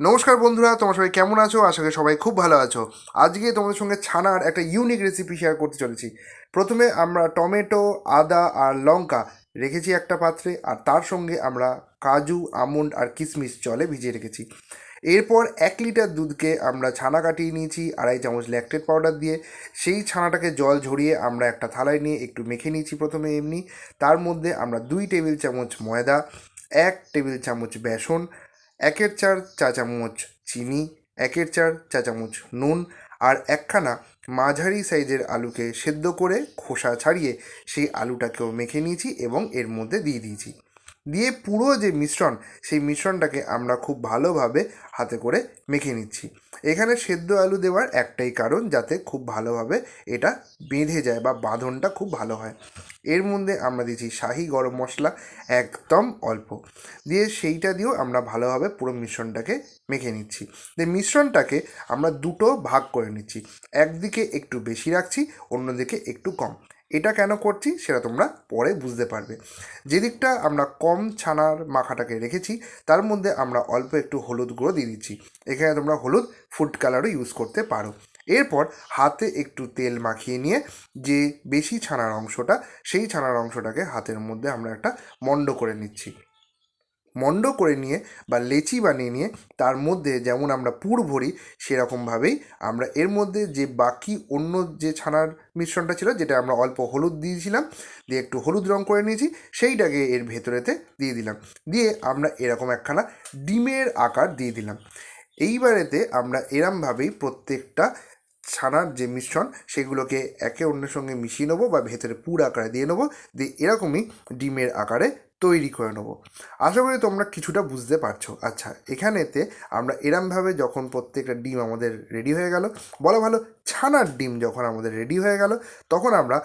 নমস্কার বন্ধুরা, তোমরা সবাই কেমন আছো? আশা করি সবাই খুব ভালো আছো। আজকে তোমাদের সঙ্গে ছানার একটা ইউনিক রেসিপি শেয়ার করতে চলেছি। প্রথমে আমরা টমেটো, আদা আর লঙ্কা রেখেছি একটা পাত্রে, আর তার সঙ্গে আমরা কাজু, আমন্ড আর কিশমিশ জলে ভিজিয়ে রেখেছি। এরপর এক লিটার দুধকে আমরা ছানা কাটিয়ে নিয়েছি, আড়াই চামচ ল্যাকটেড পাউডার দিয়ে। সেই ছানাটাকে জল ঝরিয়ে আমরা একটা থালায় নিয়ে একটু মেখে নিয়েছি প্রথমে এমনি। তার মধ্যে আমরা দুই টেবিল চামচ ময়দা, এক টেবিল চামচ বেসন একের চার চা চামচ চিনি, একের চার চা চামচ নুন আর একখানা মাঝারি সাইজের আলুকে সেদ্ধ করে খোসা ছাড়িয়ে সেই আলুটাকেও মেখে নিয়েছি এবং এর মধ্যে দিয়ে দিয়েছি। দিয়ে পুরো যে মিশ্রণ, সেই মিশ্রণটাকে আমরা খুব ভালোভাবে হাতে করে মেখে নিচ্ছি। এখানে সেদ্ধ আলু দেওয়ার একটাই কারণ যাতে খুব ভালোভাবে এটা বেঁধে যায় বা বাঁধনটা খুব ভালো হয়। এর মধ্যে আমরা দিচ্ছি শাহি গরম মশলা একদম অল্প। দিয়ে সেইটা দিয়েও আমরা ভালোভাবে পুরো মিশ্রণটাকে মেখে নিচ্ছি। যে মিশ্রণটাকে আমরা দুটো ভাগ করে নিচ্ছি। একদিকে একটু বেশি রাখছি, অন্যদিকে একটু কম। এটা কেন করছি সেটা তোমরা পরে বুঝতে পারবে। যেদিকটা আমরা কম ছানার মাখাটাকে রেখেছি, তার মধ্যে আমরা অল্প একটু হলুদ গুঁড়ো দিয়ে দিচ্ছি। এখানে তোমরা হলুদ ফুড কালারও ইউজ করতে পারো। এরপর হাতে একটু তেল মাখিয়ে নিয়ে যে বেশি ছানার অংশটা, সেই ছানার অংশটাকে হাতের মধ্যে আমরা একটা মণ্ড করে নিচ্ছি। মণ্ড করে নিয়ে বা লেচি বানিয়ে নিয়ে তার মধ্যে যেমন আমরা পুর ভরি, সেরকমভাবেই আমরা এর মধ্যে যে বাকি অন্য যে ছানার মিশ্রণটা ছিল, যেটা আমরা অল্প হলুদ দিয়েছিলাম, দিয়ে একটু হলুদ রং করে নিয়েছি, সেইটাকে এর ভেতরেতে দিয়ে দিলাম। দিয়ে আমরা এরকম একখানা ডিমের আকার দিয়ে দিলাম। এইবারেতে আমরা এরমভাবেই প্রত্যেকটা ছানার যে মিশ্রণ, সেগুলোকে একে অন্যের সঙ্গে মিশিয়ে নেব বা ভেতরে পুর আকারে দিয়ে নেব, দিয়ে এরকমই ডিমের আকারে তৈরি করে নেব। আশা করি তোমরা কিছুটা বুঝতে পারছ। আচ্ছা এখানেতে আমরা এরমভাবে যখন প্রত্যেকটা ডিম আমাদের রেডি হয়ে গেল, বলা ভালো ছানার ডিম যখন আমাদের রেডি হয়ে গেল, তখন আমরা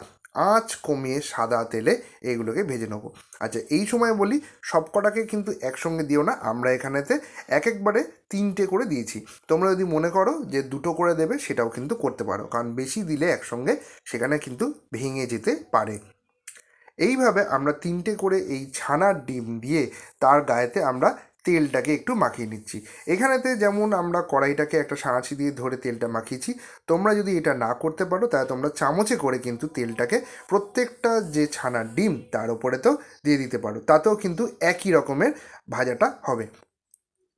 আঁচ কমিয়ে সাদা তেলে এগুলোকে ভেজে নেব। আচ্ছা এই সময় বলি সব কটাকে কিন্তু একসঙ্গে দিও না, আমরা এখানেতে এক একবারে তিনটে করে দিয়েছি। তোমরা যদি মনে করো যে দুটো করে দেবে, সেটাও কিন্তু করতে পারো, কারণ বেশি দিলে একসঙ্গে সেখানে কিন্তু ভেঙে যেতে পারে। এইভাবে আমরা তিনটে করে এই ছানার ডিম দিয়ে তার গায়েতে আমরা তেলটাকে একটু মাখিয়ে নিচ্ছি। এখানেতে যেমন আমরা কড়াইটাকে একটা সাঁচি দিয়ে ধরে তেলটা মাখিয়েছি, তোমরা যদি এটা না করতে পারো তাহলে তোমরা চামচে করে কিন্তু তেলটাকে প্রত্যেকটা যে ছানার ডিম তার উপরে তো দিয়ে দিতে পারো। তাতেও কিন্তু একই রকমের ভাজাটা হবে।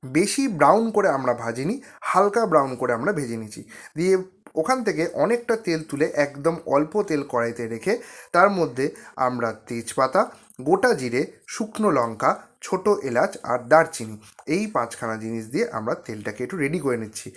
বেশি ব্রাউন করে আমরা ভাজিনি, হালকা ব্রাউন করে আমরা ভেজে নিয়েছি। দিয়ে ওখান থেকে অনেকটা তেল তুলে একদম অল্প তেল কড়াইতে রেখে তার মধ্যে আমরা তেজপাতা, গোটা জিরে, শুকনো লঙ্কা, ছোট এলাচ আর দারচিনি, এই পাঁচখানা জিনিস দিয়ে আমরা তেলটাকে একটু রেডি করে নিচ্ছি।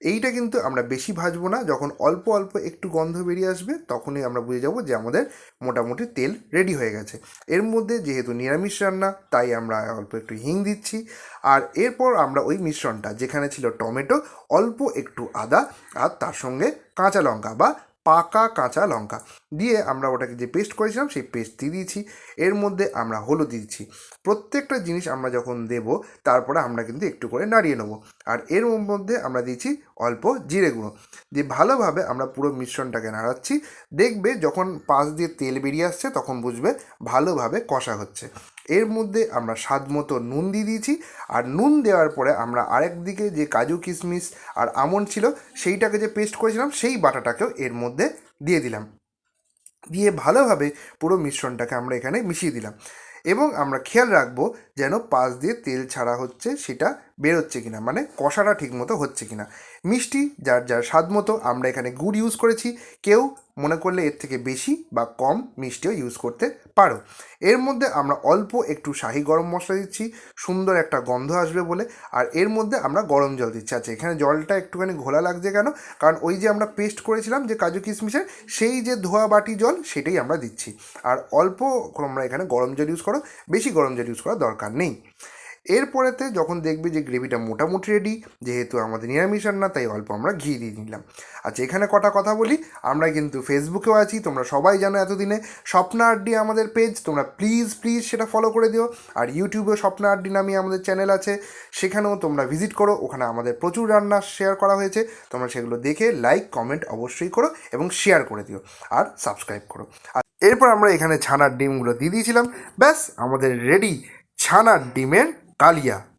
এইটা কিন্তু আমরা বেশি ভাজবো না। যখন অল্প অল্প একটু গন্ধ বেরিয়ে আসবে, তখনই আমরা বুঝে যাব যে আমাদের মোটামুটি তেল রেডি হয়ে গেছে। এর মধ্যে যেহেতু নিরামিষ রান্না, তাই আমরা অল্প একটু হিং দিচ্ছি। আর এরপর আমরা ওই মিশ্রণটা, যেখানে ছিল টমেটো, অল্প একটু আদা আর তার সঙ্গে কাঁচা লঙ্কা বা পাকা কাঁচা লঙ্কা। দিয়ে আমরা ওটাকে যে পেস্ট করেছিলাম, সেই পেস্ট দিয়ে দিয়েছি। এর মধ্যে আমরা হলুদ দিচ্ছি। প্রত্যেকটা জিনিস আমরা যখন দেব, তারপরে আমরা কিন্তু একটু করে নাড়িয়ে নেব। আর এর মধ্যে আমরা দিচ্ছি অল্প জিরে গুঁড়ো। দিয়ে ভালোভাবে আমরা পুরো মিশ্রণটাকে নাড়াচ্ছি। দেখবে যখন পাশ দিয়ে তেল বেরিয়ে আসছে, তখন বুঝবে ভালোভাবে কষা হচ্ছে। এর মধ্যে আমরা স্বাদ মতো নুন দিয়ে দিয়েছি। আর নুন দেওয়ার পরে আমরা আরেক দিকে যে কাজু কিশমিশ আর আমন ছিল, সেইটাকে যে পেস্ট করেছিলাম, সেই বাটাটাকেও এর মধ্যে দিয়ে দিলাম। দিয়ে ভালোভাবে পুরো মিশ্রণটাকে আমরা এখানে মিশিয়ে দিলাম। এবং আমরা খেয়াল রাখব যেন পাশ দিয়ে তেল ছাড়া হচ্ছে সেটা বেরোচ্ছে কিনা মানে কষাটা ঠিকমতো হচ্ছে কিনা। মিষ্টি, যার যার স্বাদ মতো আমরা এখানে গুড় ইউজ করেছি, কেউ মনে করলে এর থেকে বেশি বা কম মিষ্টিও ইউজ করতে পারো। এর মধ্যে আমরা অল্প একটু শাহি গরম মশলা দিচ্ছি, সুন্দর একটা গন্ধ আসবে বলে, আর এর মধ্যে আমরা গরম জল দিচ্ছি। আচ্ছা এখানে জলটা একটুখানি ঘোলা লাগছে কেন? কারণ ওই যে আমরা পেস্ট করেছিলাম যে কাজু কিশমিশের, সেই যে ধোয়া বাটি জল, সেটাই আমরা দিচ্ছি। আর অল্প আমরা এখানে গরম জল ইউজ করো, বেশি গরম জল ইউজ করার দরকার নেই। এরপরেতে যখন দেখবে যে গ্রেভিটা মোটামুটি রেডি যেহেতু আমাদের নিরামিষ রান্না, তাই অল্প আমরা ঘি দিয়ে নিলাম। আচ্ছা এখানে কটা কথা বলি। আমরা কিন্তু ফেসবুকেও আছি, তোমরা সবাই জানো এতদিনে। স্বপ্না আড্ডি আমাদের পেজ তোমরা প্লিজ প্লিজ সেটা ফলো করে দিও। আর ইউটিউবেও স্বপ্না আড্ডি নামে আমাদের চ্যানেল আছে। সেখানেও তোমরা ভিজিট করো, ওখানে আমাদের প্রচুর রান্না শেয়ার করা হয়েছে। তোমরা সেগুলো দেখে লাইক কমেন্ট অবশ্যই করো এবং শেয়ার করে দিও। আর সাবস্ক্রাইব করো। আর এরপর আমরা এখানে ছানার ডিমগুলো দিয়ে দিয়েছিলাম। ব্যাস, আমাদের রেডি ছানার ডিমের કાલિયા